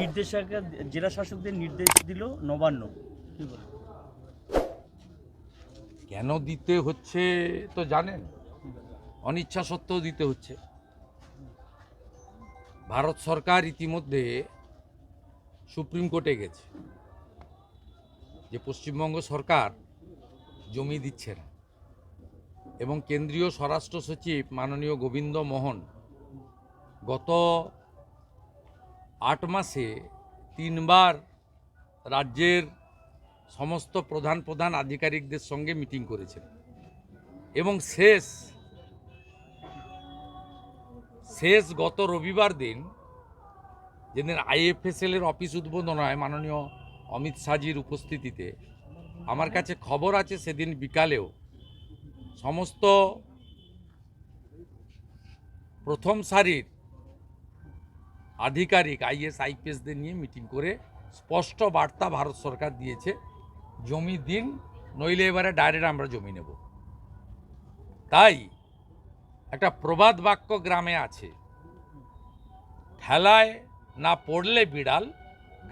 নির্দেশক জেলা শাসকদের নির্দেশ দিল নবান্ন। কি বলব কেন দিতে হচ্ছে তো জানেন? অনিচ্ছা সত্ত্বেও দিতে হচ্ছে। ভারত সরকার ইতিমধ্যে সুপ্রিম কোর্টে গেছে যে পশ্চিমবঙ্গ সরকার জমি দিচ্ছে না। এবং কেন্দ্রীয় স্বরাষ্ট্র সচিব মাননীয় গোবিন্দ মোহন গত আট মাসে তিনবার রাজ্যের সমস্ত প্রধান প্রধান আধিকারিকদের সঙ্গে মিটিং করেছেন। এবং শেষ শেষ গত রবিবার দিন যেদিন আইএফএসএল এর অফিস উদ্বোধন হয় মাননীয় অমিত শাহজির উপস্থিতিতে, আমার কাছে খবর আছে সেদিন বিকালেও সমস্ত প্রথম সারির আধিকারিক আইএস, আইপিএসদের নিয়ে মিটিং করে স্পষ্ট বার্তা ভারত সরকার দিয়েছে, জমি দিন, নইলে এবারে ডাইরেক্ট আমরা জমি নেব। তাই একটা প্রবাদ বাক্য গ্রামে আছে, ঠেলায় না পড়লে বিড়াল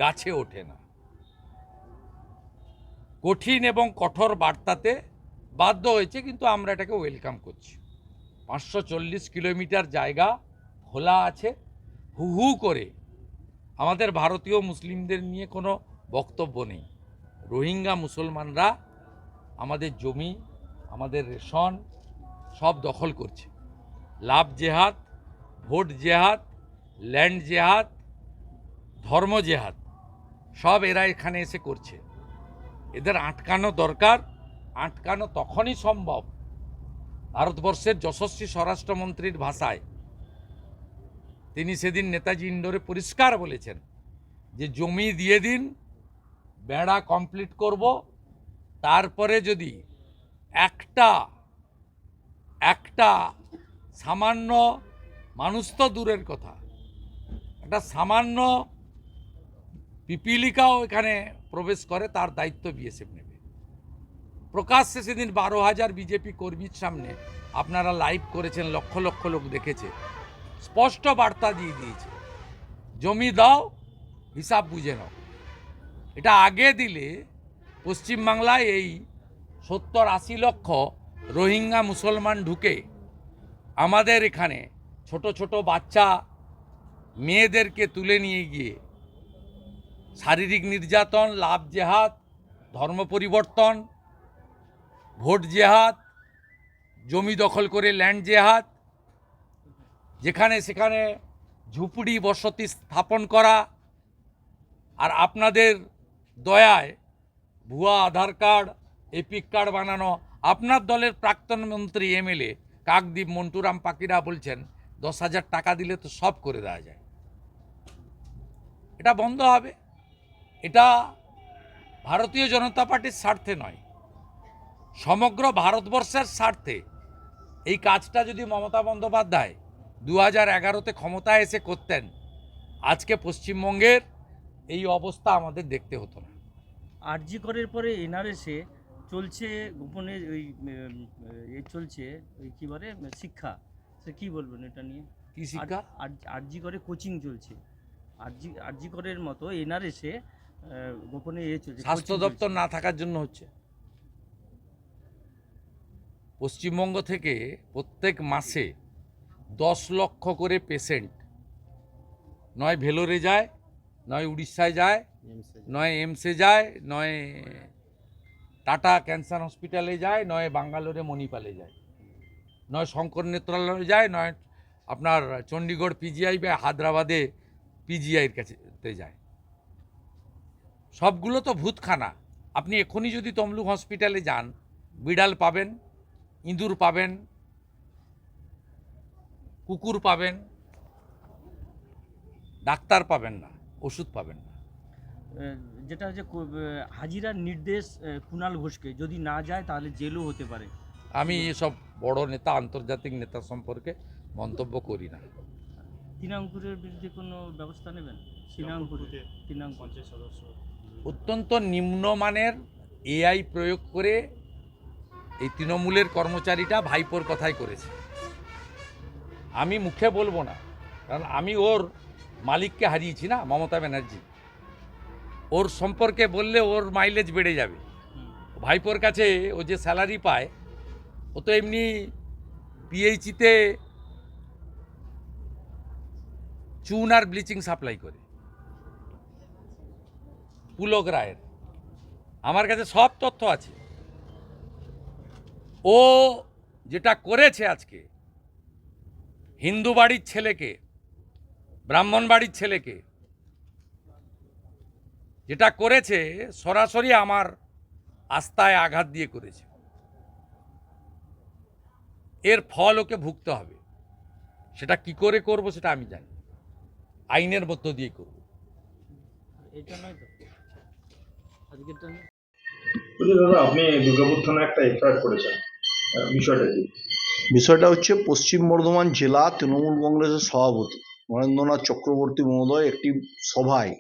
গাছে ওঠে না। কঠিন এবং কঠোর বার্তাতে বাধ্য হয়েছে, কিন্তু আমরা এটাকে ওয়েলকাম করছি। পাঁচশো চল্লিশ কিলোমিটার জায়গা খোলা আছে হু হু করে। আমাদের ভারতীয় মুসলিমদের নিয়ে কোনো বক্তব্য নেই। রোহিঙ্গা মুসলমানরা আমাদের জমি, আমাদের রেশন সব দখল করছে। লাভ জেহাদ, ভোট জেহাদ, ল্যান্ড জেহাদ, ধর্ম জেহাদ সব এরা এখানে এসে করছে। এদের আটকানো দরকার। আটকানো তখনই সম্ভব ভারতবর্ষের যশস্বী স্বরাষ্ট্রমন্ত্রীর ভাষায়। তিনি সেদিন নেতাজি ইন্ডোরে পরিষ্কার বলেছেন যে জমি দিয়ে দিন, বেড়া কমপ্লিট করব, তারপরে যদি একটা একটা সামান্য, মানুষ তো দূরের কথা, একটা সামান্য পিপিলিকাও এখানে প্রবেশ করে, তার দায়িত্ব বিএসএফ নেবে। প্রকাশ্যে সেদিন বারো হাজার বিজেপি কর্মীর সামনে আপনারা লাইভ করেছেন, লক্ষ লক্ষ লোক দেখেছে। স্পষ্ট বার্তা দিয়ে দিয়েছে। জমি দাও, হিসাব বুঝে নাও। এটা আগে দিলে পশ্চিমবাংলায় এই সত্তর আশি লক্ষ রোহিঙ্গা মুসলমান ঢুকে আমাদের এখানে ছোট ছোট বাচ্চা মেয়েদেরকে তুলে নিয়ে গিয়ে শারীরিক নির্যাতন, লাভ জেহাদ, ধর্ম পরিবর্তন, ভোট জেহাদ, জমি দখল করে ল্যান্ড জেহাদ যেখানে সেখানে ঝুপড়ি বসতি স্থাপন করা আর আপনাদের দয়ায় ভুয়া আধার কার্ড, এপিক কার্ড বানানো। আপনার দলের প্রাক্তন মন্ত্রী এমএলএ কাকদ্বীপ মন্টুরাম পাকিরা বলছেন, দশ হাজার টাকা দিলে তো সব করে দেওয়া যায়। এটা বন্ধ হবে। এটা ভারতীয় জনতা পার্টির স্বার্থে নয়। সমগ্র ভারতবর্ষের স্বার্থে এই কাজটা যদি মমতা বন্দ্যোপাধ্যায় দু হাজার এগারোতে ক্ষমতায় এসে করতেন। আজকে পশ্চিমবঙ্গের এই অবস্থা আমাদের দেখতে হতো না। আরজি করের পরে এনআরএসে চলছে গোপনে ওই চলছে ওই কী বলে শিক্ষা। সে কী বলবেন এটা নিয়ে? কি শিক্ষা? আরজি করে কোচিং চলছে। আরজি আরজি করের মতো এনআরএসে গোপনে এ চলছে স্বাস্থ্য দপ্তর না থাকার জন্য হচ্ছে। পশ্চিমবঙ্গ থেকে প্রত্যেক মাসে দশ লক্ষ করে পেশেন্ট নয় ভেলোরে যায় নয় উড়িষ্যায় যায় নয় এমসে যায় নয় টাটা ক্যান্সার হসপিটালে যায় নয় বাঙ্গালোরে মণিপালে যায়। নয় শঙ্কর নেত্রালয়ে যায় নয় আপনার চণ্ডীগড় পিজিআই বা হায়দ্রাবাদে পিজিআইয়ের কাছে যায়। সবগুলো তো ভূতখানা। আপনি এখনই যদি তমলুক হসপিটালে যান বিড়াল পাবেন ইঁদুর পাবেন কুকুর পাবেন ডাক্তার পাবেন না ওষুধ পাবেন না। যেটা হচ্ছে হাজিরার নির্দেশ কুণাল ঘোষকে। যদি না যায় তাহলে জেলও হতে পারে। আমি এসব বড় নেতা আন্তর্জাতিক নেতা সম্পর্কে মন্তব্য করি না। তৃণাঙ্কুরের বিরুদ্ধে কোনো ব্যবস্থা নেবেন? তৃণাঙ্কুর তৃণাঙ্কুর অত্যন্ত নিম্নমানের এআই প্রয়োগ করে এই তৃণমূলের কর্মচারীটা ভাইপোর কথাই করেছে। আমি মুখে বলব না। কারণ আমি ওর মালিককে হারিয়েছি না মমতা ব্যানার্জি। ওর সম্পর্কে বললে ওর মাইলেজ বেড়ে যাবে। ভাইপোর কাছে ও যে স্যালারি পায় ও তো এমনি পিএইচিতে চুন আর ব্লিচিং সাপ্লাই করে। পুলক রায়ের। আমার কাছে সব তথ্য আছে। ও যেটা করেছে আজকে হিন্দু বাড়ির ছেলেকে ব্রাহ্মণ বাড়ির ছেলেকে যেটা করেছে সরাসরি আমার আস্থায় আঘাত দিয়ে করেছে। এর ফল ওকে ভুগতে হবে। সেটা কি করে করব সেটা আমি জানি আইনের মধ্য দিয়ে করব। দাদা আপনি দুর্গাপুর থানায় একটা এফআইআর করেছেন বিষয়টা কি? বিষয়টা হচ্ছে পশ্চিম বর্ধমান জেলা তৃণমূল কংগ্রেসের সভাপতি নরেন্দ্রনাথ চক্রবর্তী মহোদয় একটি সভায়।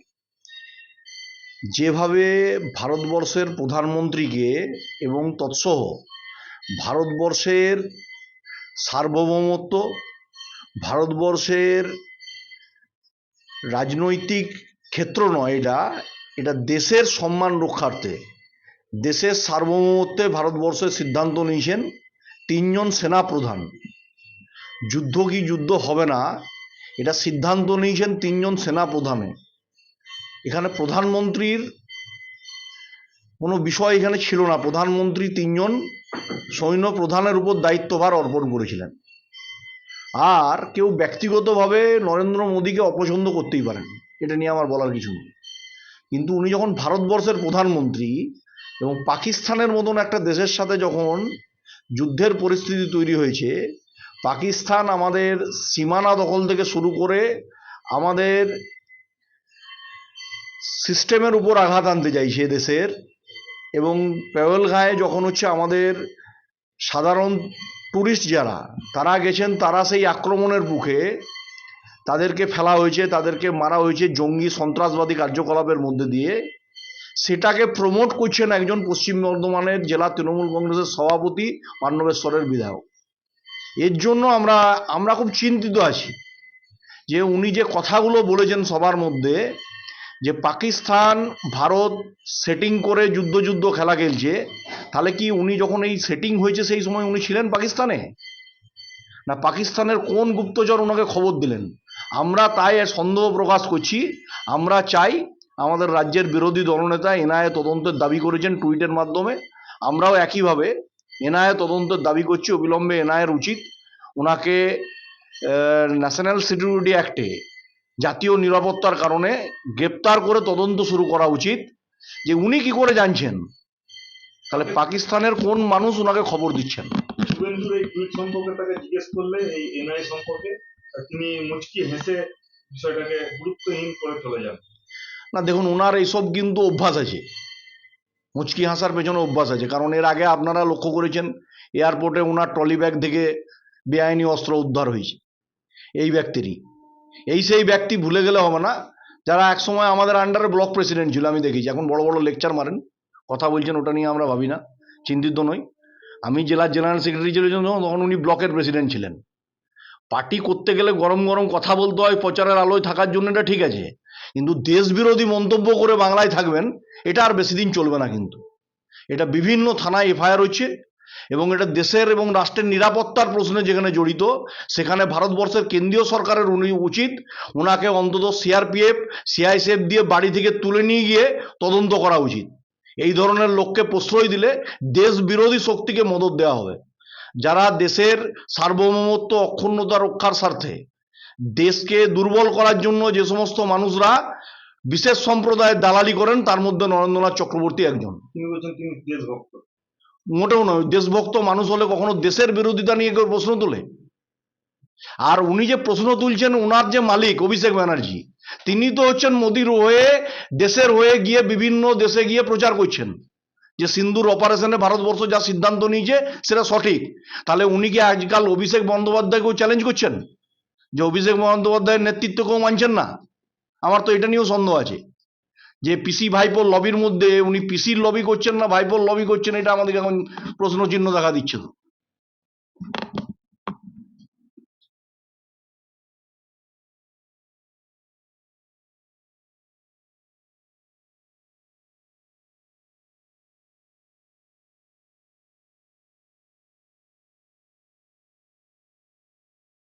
যেভাবে ভারতবর্ষের প্রধানমন্ত্রীকে এবং তৎসহ ভারতবর্ষের সার্বভৌমত্ব, ভারতবর্ষের রাজনৈতিক ক্ষেত্র নয় এটা এটা দেশের সম্মান রক্ষার্থে, দেশের সার্বভৌমত্বে ভারতবর্ষের সিদ্ধান্ত নিয়েছেন তিনজন সেনাপ্রধান। যুদ্ধ কি যুদ্ধ হবে না? এটা সিদ্ধান্ত নিয়েছেন তিনজন সেনাপ্রধানে। এখানে প্রধানমন্ত্রীর কোনো বিষয় এখানে ছিল না। প্রধানমন্ত্রী তিনজন সৈন্য প্রধানের উপর দায়িত্বভার অর্পণ করেছিলেন। আর কেউ ব্যক্তিগতভাবে নরেন্দ্র মোদীকে অপছন্দ করতেই পারেন, এটা নিয়ে আমার বলার কিছু নেই। কিন্তু উনি যখন ভারতবর্ষের প্রধানমন্ত্রী এবং পাকিস্তানের মতন একটা দেশের সাথে যখন যুদ্ধের পরিস্থিতি তৈরি হয়েছে। পাকিস্তান আমাদের সীমানা দখল থেকে শুরু করে আমাদের সিস্টেমের উপর আঘাত আনতে চাইছে দেশের। এবং পেওয়েলগাঁয়ে যখন হচ্ছে আমাদের সাধারণ ট্যুরিস্ট যারা, তারা গেছেন, তারা সেই আক্রমণের মুখে তাদেরকে ফেলা হয়েছে, তাদেরকে মারা হয়েছে জঙ্গি সন্ত্রাসবাদী কার্যকলাপের মধ্যে দিয়ে। সেটাকে প্রমোট করছেন একজন পশ্চিম বর্ধমানের জেলা তৃণমূল কংগ্রেসের সভাপতি পাণ্ডবেশ্বরের বিধায়ক। এর জন্য আমরা আমরা খুব চিন্তিত আছি যে উনি যে কথাগুলো বলেছেন সবার মধ্যে, যে পাকিস্তান, ভারত সেটিং করে যুদ্ধ যুদ্ধ খেলা খেলছে, তাহলে কি উনি যখন এই সেটিং হয়েছে সেই সময় উনি ছিলেন পাকিস্তানে? না পাকিস্তানের কোন গুপ্তচর ওনাকে খবর দিলেন? আমরা তাই সন্দেহ প্রকাশ করছি, আমরা চাই আমাদের রাজ্যের বিরোধী দলনেতা এনআইএ তদন্তের দাবি করেছেন টুইটের মাধ্যমে। আমরাও একইভাবে এনআইএ তদন্তের দাবি করছি, অবিলম্বে এনআইএর উচিত ওনাকে ন্যাশনাল সিকিউরিটি অ্যাক্টে জাতীয় নিরাপত্তার কারণে গ্রেপ্তার করে তদন্ত শুরু করা উচিত। যে উনি কি করে জানছেন? তাহলে পাকিস্তানের কোন মানুষ ওনাকে খবর দিচ্ছেন? সম্পর্কে জিজ্ঞেস করলে, এই সম্পর্কে তিনি মুচকি হেসে বিষয়টাকে গুরুত্বহীন করে চলে যান। না, দেখুন ওনার এইসব কিন্তু অভ্যাস আছে। মুচকি হাসার পেছনে অভ্যাস আছে। কারণ এর আগে আপনারা লক্ষ্য করেছেন, এয়ারপোর্টে ওনার ট্রলি ব্যাগ থেকে বেআইনি অস্ত্র উদ্ধার হয়েছে। এই ব্যক্তিরই। এই সেই ব্যক্তি ভুলে গেলে হবে না। যারা একসময় আমাদের আন্ডারে ব্লক প্রেসিডেন্ট ছিল, আমি দেখেছি। এখন বড় বড় লেকচার মারেন। কথা বলছেন, ওটা নিয়ে আমরা ভাবি না। চিন্তিত নই। আমি জেলার জেনারেল সেক্রেটারি যখন, তখন উনি ব্লকের প্রেসিডেন্ট ছিলেন। পার্টি করতে গেলে গরম গরম কথা বলতে হয়, প্রচারের আলোয় থাকার জন্য এটা ঠিক আছে। কিন্তু দেশ বিরোধী মন্তব্য করে বাংলায় থাকবেন, এটা আর বেশি দিন চলবে না কিন্তু। এটা বিভিন্ন থানায় এফআইআর হচ্ছে এবং এটা দেশের এবং রাষ্ট্রের নিরাপত্তার প্রশ্নে যেখানে জড়িত, সেখানে ভারতবর্ষের কেন্দ্রীয় সরকারের উনি উচিত ওনাকে অন্তত সিআরপিএফ, সিআইএসএফ দিয়ে বাড়ি থেকে তুলে নিয়ে গিয়ে তদন্ত করা উচিত। এই ধরনের লোককে প্রশ্রয় দিলে দেশ বিরোধী শক্তিকে মদত দেওয়া হবে। যারা দেশের সার্বভৌমত্ব অক্ষুণ্ণতা রক্ষার স্বার্থে দেশকে দুর্বল করার জন্য যে সমস্ত মানুষরা বিশেষ সম্প্রদায়ের দালালি করেন তার মধ্যে নরেন্দ্রনাথ চক্রবর্তী একজন। তিনি বলছেন তিনি দেশভক্ত। মোটেও নয় দেশভক্ত মানুষ হলে কখনো দেশের বিরোধিতা নিয়ে কেউ প্রশ্ন তোলে। আর উনি যে প্রশ্ন তুলছেন উনার যে মালিক অভিষেক ব্যানার্জি তিনি তো হচ্ছেন মোদির হয়ে দেশের হয়ে গিয়ে বিভিন্ন দেশে গিয়ে প্রচার করছেন। যে সিন্দুর অপারেশনে ভারতবর্ষ যা সিদ্ধান্ত নিয়েছে, সেটা সঠিক। তাহলে উনি কি আজকাল অভিষেক বন্দ্যোপাধ্যায়কেও চ্যালেঞ্জ করছেন? যে অভিষেক বন্দ্যোপাধ্যায়ের নেতৃত্বকেও মানছেন না? আমার তো এটা নিয়েও সন্দেহ আছে। যে পিসি ভাইপোর লবির মধ্যে উনি পিসির লবি করছেন না, ভাইপোর লবি করছেন, এটা আমাদেরকে এখন প্রশ্ন চিহ্ন দেখা দিচ্ছে।